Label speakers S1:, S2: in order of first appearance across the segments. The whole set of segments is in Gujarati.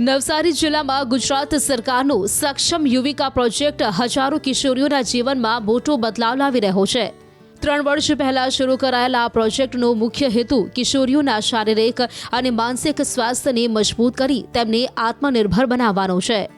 S1: નવસારી જિલ્લામાં ગુજરાત સરકારનો સક્ષમ યુવિકા પ્રોજેક્ટ હજારો કિશોરીઓના જીવનમાં મોટો બદલાવ લાવી રહ્યો છે. ત્રણ વર્ષ પહેલા શરૂ કરાયેલા આ પ્રોજેક્ટનો મુખ્ય હેતુ કિશોરીઓના શારીરિક અને માનસિક સ્વાસ્થ્યને મજબૂત કરી તેમને આત્મનિર્ભર બનાવવાનો છે.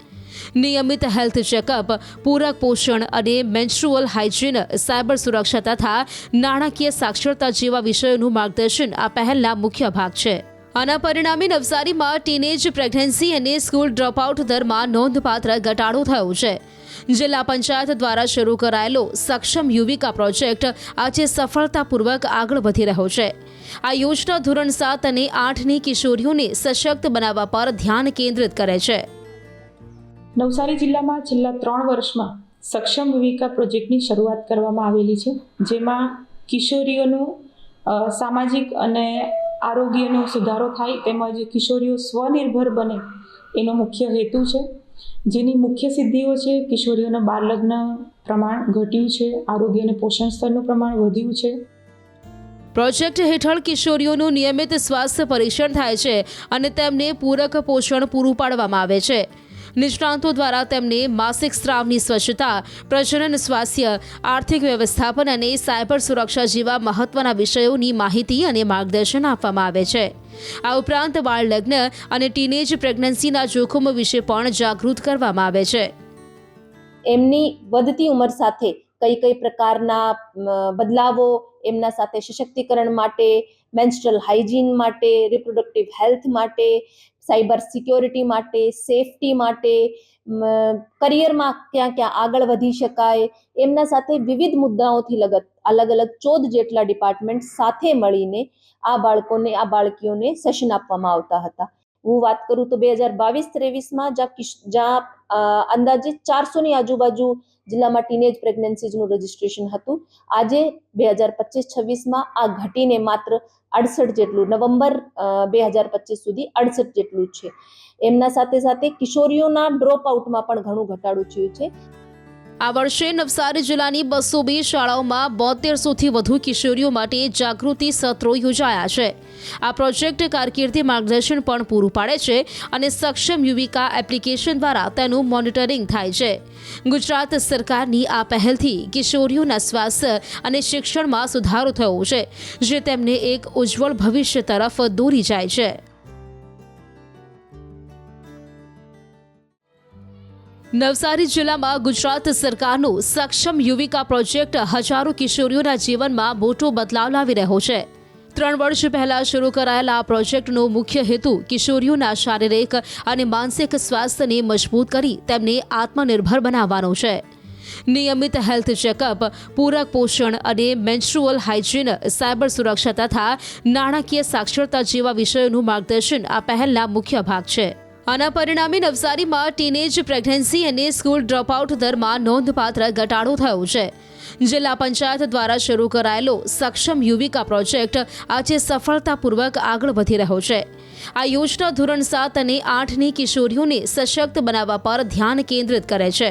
S1: નિયમિત હેલ્થ ચેકઅપ, પૂરક પોષણ અને મેન્સ્ટ્રુઅલ હાઇજીન, સાયબર સુરક્ષા તથા નાણાકીય સાક્ષરતા જેવા વિષયોનું માર્ગદર્શન આ પહેલના મુખ્ય ભાગ છે. આના પરિણામે નવસારીમાં ટીનેજ પ્રેગ્નન્સી અને સ્કૂલ ડ્રોપઆઉટ દરમાં નોંધપાત્ર ઘટાડો થયો છે. જિલ્લા પંચાયત દ્વારા શરૂ કરાયેલો સક્ષમ યુવિકા પ્રોજેક્ટ આજે સફળતાપૂર્વક આગળ વધી રહ્યો છે. આ યોજના ધોરણ સાત અને આઠની કિશોરીઓને સશક્ત બનાવવા પર ધ્યાન કેન્દ્રિત કરે છે.
S2: નવસારી જિલ્લામાં છેલ્લા ત્રણ વર્ષમાં સક્ષમ યુવિકા પ્રોજેક્ટની શરૂઆત કરવામાં આવેલી છે, જેમાં કિશોરીઓનું સામાજિક અને આરોગ્યનો સુધારો થાય તેમજ કિશોરીઓ સ્વનિર્ભર બને એનો મુખ્ય હેતુ છે. જેની મુખ્ય સિદ્ધિઓ છે, કિશોરીઓના બાળલગ્ન પ્રમાણ ઘટ્યું છે, આરોગ્ય અને પોષણ સ્તરનું પ્રમાણ વધ્યું છે.
S1: પ્રોજેક્ટ હેઠળ કિશોરીઓનું નિયમિત સ્વાસ્થ્ય પરીક્ષણ થાય છે અને તેમને પૂરક પોષણ પૂરું પાડવામાં આવે છે. નિષ્ણાંતો દ્વારા તેમને માસિક સ્ત્રાવની સ્વચ્છતા, પ્રજનન, સ્વાસ્થ્ય, આર્થિક વ્યવસ્થાપન અને સાયબર સુરક્ષા જેવા મહત્વના વિષયોની માહિતી અને માર્ગદર્શન આપવામાં આવે છે. આ ઉપરાંત બાળ લગ્ન અને ટીનેજ પ્રેગ્નન્સીના જોખમો વિશે પણ જાગૃત કરવામાં આવે છે.
S3: એમની વધતી ઉંમર સાથે કઈ કઈ પ્રકારના બદલાવો એમના સાથે સશક્તિકરણ માટે મેન્સ્ટ્રલ હાઇજીન માટે રિપ્રોડક્ટિવ હેલ્થ માટે સાયબર સિક્યોરિટી માટે, સેફટી માટે કરિયરમાં ક્યાં ક્યાં આગળ વધી શકાય, એમના સાથે વિવિધ મુદ્દાઓથી લગત, અલગ અલગ ચૌદ જેટલા ડિપાર્ટમેન્ટ સાથે મળીને આ બાળકોને, આ બાળકીઓને સેશન આપવામાં આવતા હતા. હું વાત કરું તો બે હજાર બાવીસ ત્રેવીસમાં જ્યાં જ્યાં અંદાજે ચારસોની આજુબાજુ જિલ્લામાં ટીનેજ પ્રેગ્નન્સીઝનું રજિસ્ટ્રેશન હતું. આજે બે હજાર પચીસ છવ્વીસમાં આ ઘટીને માત્ર અડસઠ જેટલું, નવેમ્બર બે હજાર પચીસ સુધી અડસઠ જેટલું છે. એમના સાથે સાથે કિશોરીઓના ડ્રોપ આઉટમાં પણ ઘણું ઘટાડો થયું છે.
S1: આ વર્ષે નવસારી જિલ્લાની બસો બે શાળાઓમાં બોતેરસોથી વધુ કિશોરીઓ માટે જાગૃતિ સત્રો યોજાયા છે. આ પ્રોજેક્ટ કારકિર્દી માર્ગદર્શન પણ પૂરું પાડે છે અને સક્ષમ યુવિકા એપ્લિકેશન દ્વારા તેનું મોનિટરિંગ થાય છે. ગુજરાત સરકારની આ પહેલથી કિશોરીઓના સ્વાસ્થ્ય અને શિક્ષણમાં સુધારો થયો છે, જે તેમને એક ઉજ્જવળ ભવિષ્ય તરફ દોરી જાય છે. નવસારી જિલ્લામાં ગુજરાત સરકારનો સક્ષમ યુવિકા પ્રોજેક્ટ હજારો કિશોરીઓના જીવનમાં મોટો બદલાવ લાવી રહ્યો છે. ત્રણ વર્ષ પહેલા શરૂ કરાયેલા આ પ્રોજેક્ટનો મુખ્ય હેતુ કિશોરીઓના શારીરિક અને માનસિક સ્વાસ્થ્યને મજબૂત કરી તેમને આત્મનિર્ભર બનાવવાનો છે. નિયમિત હેલ્થ ચેકઅપ, પૂરક પોષણ અને મેન્સ્ટ્રુઅલ હાઇજીન, સાયબર સુરક્ષા તથા નાણાકીય સાક્ષરતા જેવા વિષયોનું માર્ગદર્શન આ પહેલના મુખ્ય ભાગ છે. આના પરિણામે નવસારીમાં ટીનેજ પ્રેગ્નન્સી અને સ્કૂલ ડ્રોપઆઉટ દરમાં નોંધપાત્ર ઘટાડો થયો છે. જિલ્લા પંચાયત દ્વારા શરૂ કરાયેલો સક્ષમ યુવિકા પ્રોજેક્ટ આજે સફળતાપૂર્વક આગળ વધી રહ્યો છે. આ યોજના ધોરણ સાત અને આઠની કિશોરીઓને સશક્ત બનાવવા પર ધ્યાન કેન્દ્રિત કરે છે.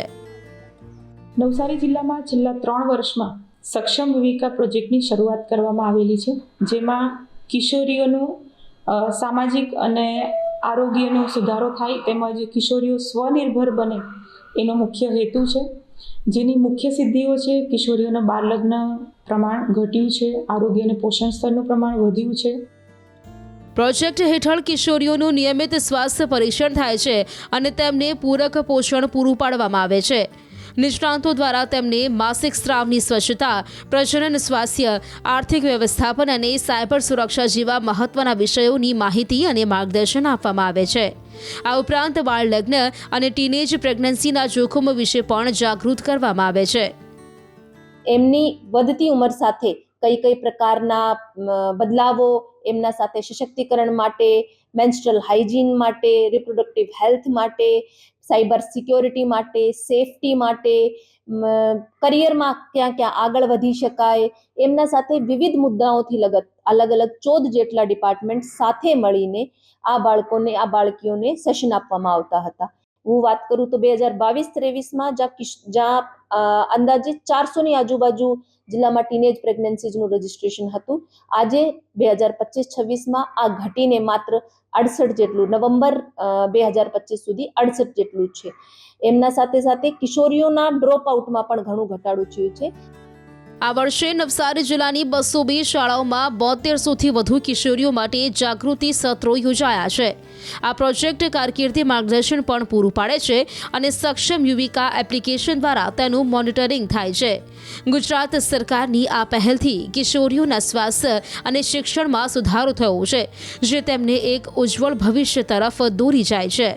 S2: નવસારી જિલ્લામાં છેલ્લા ત્રણ વર્ષમાં સક્ષમ યુવિકા પ્રોજેક્ટની શરૂઆત કરવામાં આવેલી છે, જેમાં કિશોરીઓનું સામાજિક અને આરોગ્યનો સુધારો થાય તેમજ કિશોરીઓ સ્વનિર્ભર બને એનો મુખ્ય હેતુ છે. જેની મુખ્ય સિદ્ધિઓ છે, કિશોરીઓના બાળલગ્ન પ્રમાણ ઘટ્યું છે, આરોગ્ય અને પોષણ સ્તરનું પ્રમાણ વધ્યું છે.
S1: પ્રોજેક્ટ હેઠળ કિશોરીઓનું નિયમિત સ્વાસ્થ્ય પરીક્ષણ થાય છે અને તેમને પૂરક પોષણ પૂરું પાડવામાં આવે છે. નિષ્ણાંતો દ્વારા તેમને માસિક સ્ત્રાવની સ્વચ્છતા, પ્રજનન સ્વાસ્થ્ય, આર્થિક વ્યવસ્થાપન અને સાયબર સુરક્ષા જેવા મહત્વના વિષયોની માહિતી અને માર્ગદર્શન આપવામાં આવે છે. આ ઉપરાંત બાળ લગ્ન અને ટીનેજ પ્રેગ્નન્સીના જોખમો વિશે પણ જાગૃત કરવામાં આવે છે.
S3: એમની વધતી ઉંમર સાથે કઈ કઈ પ્રકારના બદલાવો એમના સાથે સશક્તિકરણ માટે મેન્સ્ટ્રલ હાઇજીન માટે રિપ્રોડક્ટિવ હેલ્થ માટે સાયબર સિક્યોરિટી માટે સેફટી માટે કરિયરમાં ક્યાં ક્યાં આગળ વધી શકાય, એમના સાથે વિવિધ મુદ્દાઓથી લગત, અલગ અલગ ચૌદ જેટલા ડિપાર્ટમેન્ટ સાથે મળીને આ બાળકોને, આ બાળકીઓને સેશન આપવામાં આવતા હતા. હું વાત કરું તો બે હજાર બાવીસ ત્રેવીસમાં જ્યાં જ્યાં અંદાજે ચારસોની આજુબાજુ જિલ્લામાં ટીનેજ પ્રેગ્નન્સીઝનું રજિસ્ટ્રેશન હતું. આજે બે હજાર પચીસ છવ્વીસમાં આ ઘટીને માત્ર અડસઠ જેટલું, નવેમ્બર બે હજાર પચીસ સુધી અડસઠ જેટલું છે. એમના સાથે સાથે કિશોરીઓના ડ્રોપ આઉટમાં પણ ઘણું ઘટાડો થયું છે.
S1: આ વર્ષે નવસારી જિલ્લાની બસો બે શાળાઓમાં બોતેરસોથી વધુ કિશોરીઓ માટે જાગૃતિ સત્રો યોજાયા છે. આ પ્રોજેક્ટ કારકિર્દી માર્ગદર્શન પણ પૂરું પાડે છે અને સક્ષમ યુવિકા એપ્લિકેશન દ્વારા તેનું મોનિટરિંગ થાય છે. ગુજરાત સરકારની આ પહેલથી કિશોરીઓના સ્વાસ્થ્ય અને શિક્ષણમાં સુધારો થયો છે, જે તેમને એક ઉજ્જવળ ભવિષ્ય તરફ દોરી જાય છે.